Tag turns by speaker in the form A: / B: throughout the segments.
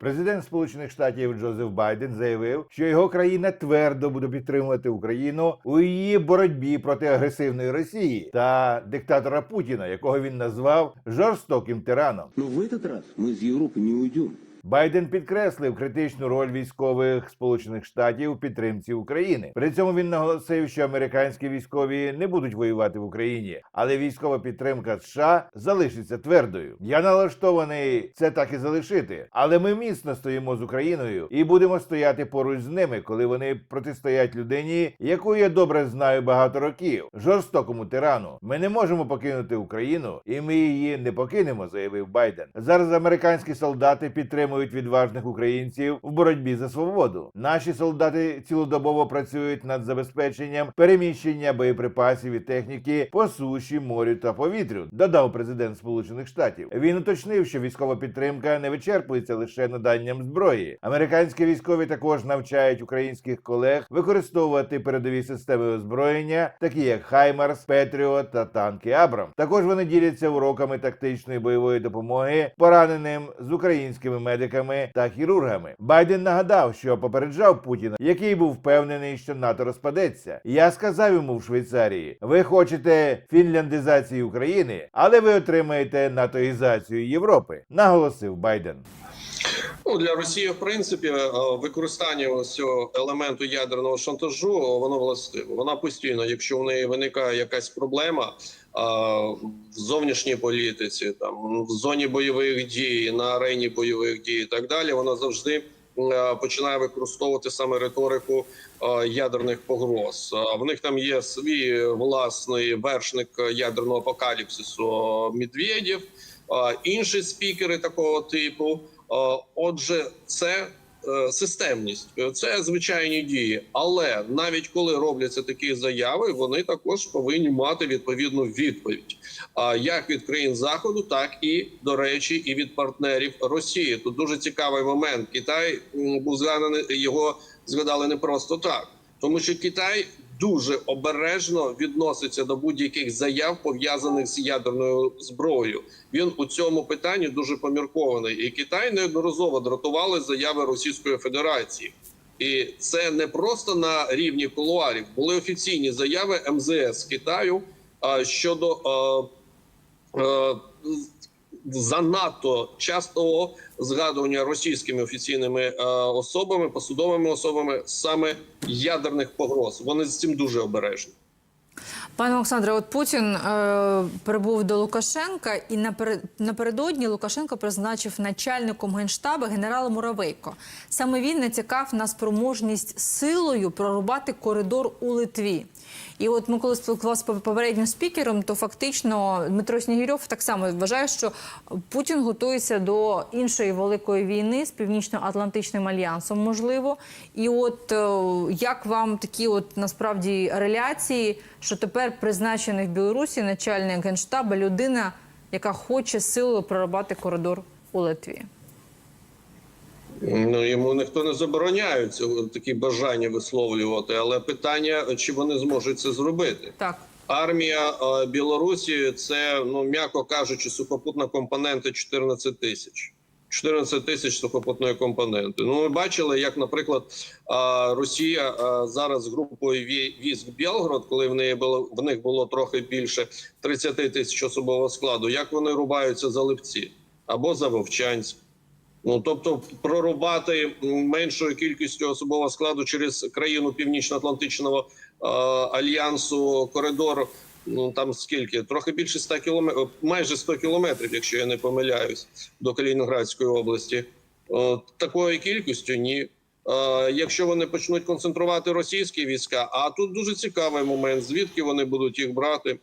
A: Президент Сполучених Штатів Джозеф Байден заявив, що його країна твердо буде підтримувати Україну у її боротьбі проти агресивної Росії та диктатора Путіна, якого він назвав жорстоким тираном.
B: Но в этот раз мы из Европы не уйдем.
A: Байден підкреслив критичну роль військових Сполучених Штатів у підтримці України. При цьому він наголосив, що американські військові не будуть воювати в Україні, але військова підтримка США залишиться твердою. Я налаштований це так і залишити, але ми міцно стоїмо з Україною і будемо стояти поруч з ними, коли вони протистоять людині, яку я добре знаю багато років, жорстокому тирану. Ми не можемо покинути Україну, і ми її не покинемо, заявив Байден. Зараз американські солдати підтримують відважних українців в боротьбі за свободу. Наші солдати цілодобово працюють над забезпеченням переміщення боєприпасів і техніки по суші, морю та повітрю. Додав президент Сполучених Штатів. Він уточнив, що військова підтримка не вичерпується лише наданням зброї. Американські військові також навчають українських колег використовувати передові системи озброєння, такі як Хаймарс, Петріот та танки Абрам. Також вони діляться уроками тактичної бойової допомоги пораненим з українськими медиками та хірургами. Байден нагадав, що попереджав Путіна, який був впевнений, що НАТО розпадеться. Я сказав йому в Швейцарії: ви хочете фінляндизації України, але ви отримаєте натоїзацію Європи, наголосив Байден.
C: Ну, для Росії, в принципі, е, використання цього елементу ядерного шантажу воно властиво. Вона постійно, якщо в неї виникає якась проблема в зовнішній політиці, там в зоні бойових дій, на арені бойових дій і так далі, вона завжди е, починає використовувати саме риторику е, ядерних погроз. В них там є свій власний вершник ядерного апокаліпсису Медведєв, інші спікери такого типу. Отже, це системність, Е, це звичайні дії. Але навіть коли робляться такі заяви, вони також повинні мати відповідну відповідь. А як від країн заходу, так і до речі, і від партнерів Росії. Тут дуже цікавий момент. Китай був згаданий його згадали не просто так, тому що Китай. Дуже обережно відноситься до будь-яких заяв пов'язаних з ядерною зброєю. Він у цьому питанні дуже поміркований, і Китай неодноразово дратували заяви Російської Федерації, і це не просто на рівні кулуарів. Були офіційні заяви МЗС Китаю щодо занадто частого згадування російськими офіційними е, особами, посудовими особами саме ядерних погроз. Вони з цим дуже обережні.
D: Пане Олександре, от Путін е, прибув до Лукашенка, і наперед, напередодні Лукашенко призначив начальником генштабу генерала Муравейко. Саме він натякав на спроможність силою прорубати коридор у Литві. І от ми коли спілкувалися з попереднім спікером, то фактично Дмитро Снігірьов так само вважає, що Путін готується до іншої великої війни з північно-атлантичним альянсом, можливо. І от е, як вам такі, от насправді реляції, що тепер призначений в Білорусі начальник генштабу людина, яка хоче силою прорубати коридор у Литві?
C: Ну йому ніхто не забороняє цього такі бажання висловлювати, але питання, чи вони зможуть це зробити.
D: Так.
C: Армія е, Білорусі це, ну м'яко кажучи, сухопутна компонента 14 тисяч. 14 тисяч сухопутної компоненти. Ну, ми бачили, як, наприклад, Росія зараз з групою вій- військ Білгород, коли в неї було в них було трохи більше 30 тисяч особового складу, як вони рубаються за Липці або за Вовчанськ. Ну тобто, прорубати меншою кількістю особового складу через країну Північно-Атлантичного альянсу коридор. Ну там скільки трохи більше 100 кілометрів, майже 100 кілометрів, якщо я не помиляюсь, до Калінінградської області. Е, такою кількістю ні. Е, якщо вони почнуть концентрувати російські війська, а тут дуже цікавий момент, звідки вони будуть їх брати е,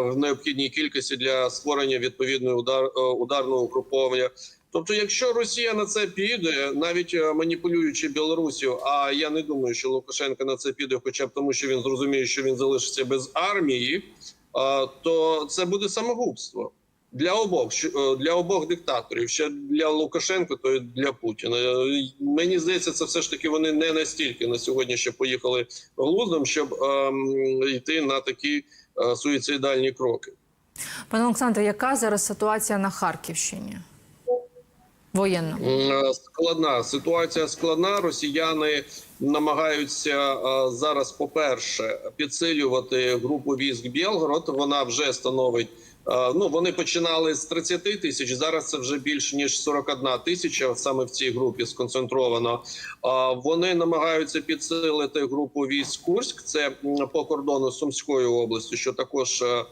C: в необхідній кількості для створення відповідної удар, е, ударного угруповання. Тобто, якщо Росія на це піде, навіть е, маніпулюючи Білорусію, а я не думаю, що Лукашенко на це піде, хоча б тому, що він зрозуміє, що він залишиться без армії, то це буде самогубство для обох е, для обох диктаторів. Ще для Лукашенка, то й для Путіна. Е, Мені здається, це все ж таки вони не настільки на сьогодні ще поїхали глуздом, щоб ем, йти на такі е, суїцидальні кроки.
D: Пане Олександре, яка зараз ситуація на Харківщині? Воєнна?
C: Складна ситуація складна. Росіяни намагаються е, зараз, по-перше, підсилювати групу військ Білгород. Вона вже становить. е, Ну, вони починали з 30 тисяч. Зараз це вже більше ніж 41 тисяча. Саме в цій групі сконцентровано. Вони намагаються підсилити групу військ Курськ. Це по кордону з Сумською областю, що також е, е,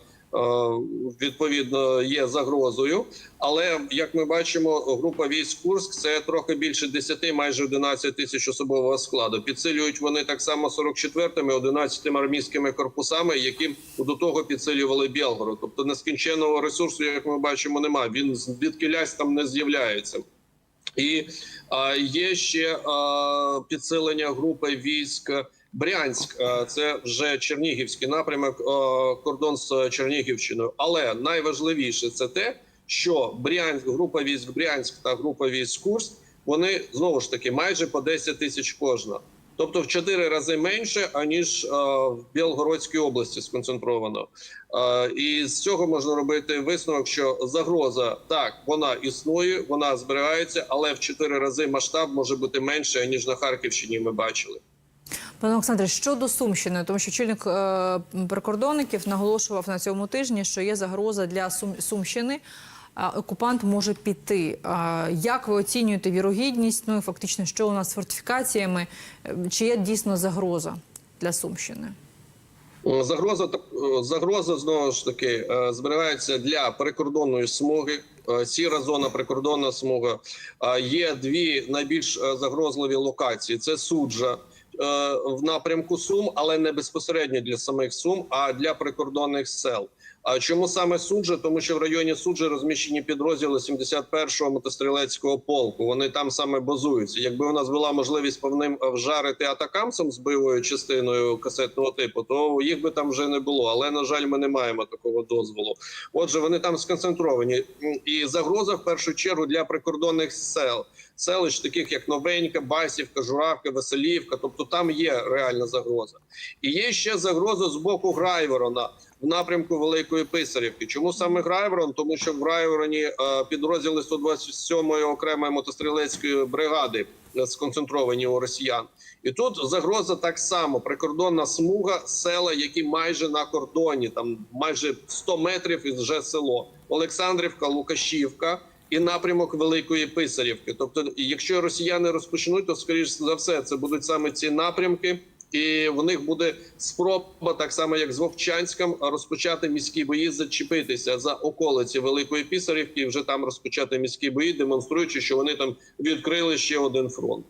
C: відповідно є загрозою. Але як ми бачимо, група військ Курськ це трохи більше 10, майже 11 тисяч особового складу. Підсилюють вони так само 44-ми, 11-ми армійськими корпусами, які до того підсилювали Білгород. Тобто нескінченного ресурсу, як ми бачимо, немає. Він звідкилясь там не з'являється. І а, є ще а, підсилення групи військ Брянськ. Це вже Чернігівський напрямок, кордон з Чернігівщиною. Але найважливіше це те, що Брянськ, група військ Брянськ та група військ Курськ, вони знову ж таки майже по 10 тисяч кожна. Тобто в чотири рази менше аніж а, в Білгородській області сконцентровано. І з цього можна робити висновок, що загроза так вона існує, вона зберігається, але в чотири рази масштаб може бути менше ніж на Харківщині. Ми бачили.
D: Пане Олександре, щодо Сумщини, тому що чільник е, прикордонників наголошував на цьому тижні, що є загроза для Сум, Сумщини. Окупант може піти. Як ви оцінюєте вірогідність? Ну і фактично, що у нас з фортифікаціями? Е, Чи є дійсно загроза для Сумщини?
C: Е, Загроза е, загроза знову ж таки зберігається для прикордонної смуги. Сіра зона, прикордонна смуга. Є дві найбільш загрозливі локації: це суджа в напрямку Сум, але не безпосередньо для самих Сум, а для прикордонних сел. А чому саме суджа? Тому що в районі суджі розміщені підрозділи 71-го мотострілецького полку. Вони там саме базуються. Якби у нас була можливість повним вжарити атакамсом з бойовою частиною касетного типу, то їх би там вже не було. Але на жаль, ми не маємо такого дозволу. Отже, вони там сконцентровані, і загроза в першу чергу для прикордонних сел. Селищ, таких як Новенька, Басівка, Журавка, Веселівка, тобто там є реальна загроза. І є ще загроза з боку Грайворона в напрямку Великої Писарівки. Чому саме Грайворон? Тому що в Грайвороні е, підрозділи 127-ї окремої мотострілецької бригади е, сконцентровані у росіян. І тут загроза так само: прикордонна смуга, села, які майже на кордоні, там майже 100 метрів і вже село Олександрівка, Лукашівка. І напрямок Великої Писарівки. Тобто, якщо росіяни розпочнуть, то скоріш за все це будуть саме ці напрямки, і в них буде спроба, так само як з Вовчанськом, розпочати міські бої, зачепитися за околиці Великої Пісарівки. і вже там розпочати міські бої, демонструючи, що вони там відкрили ще один фронт.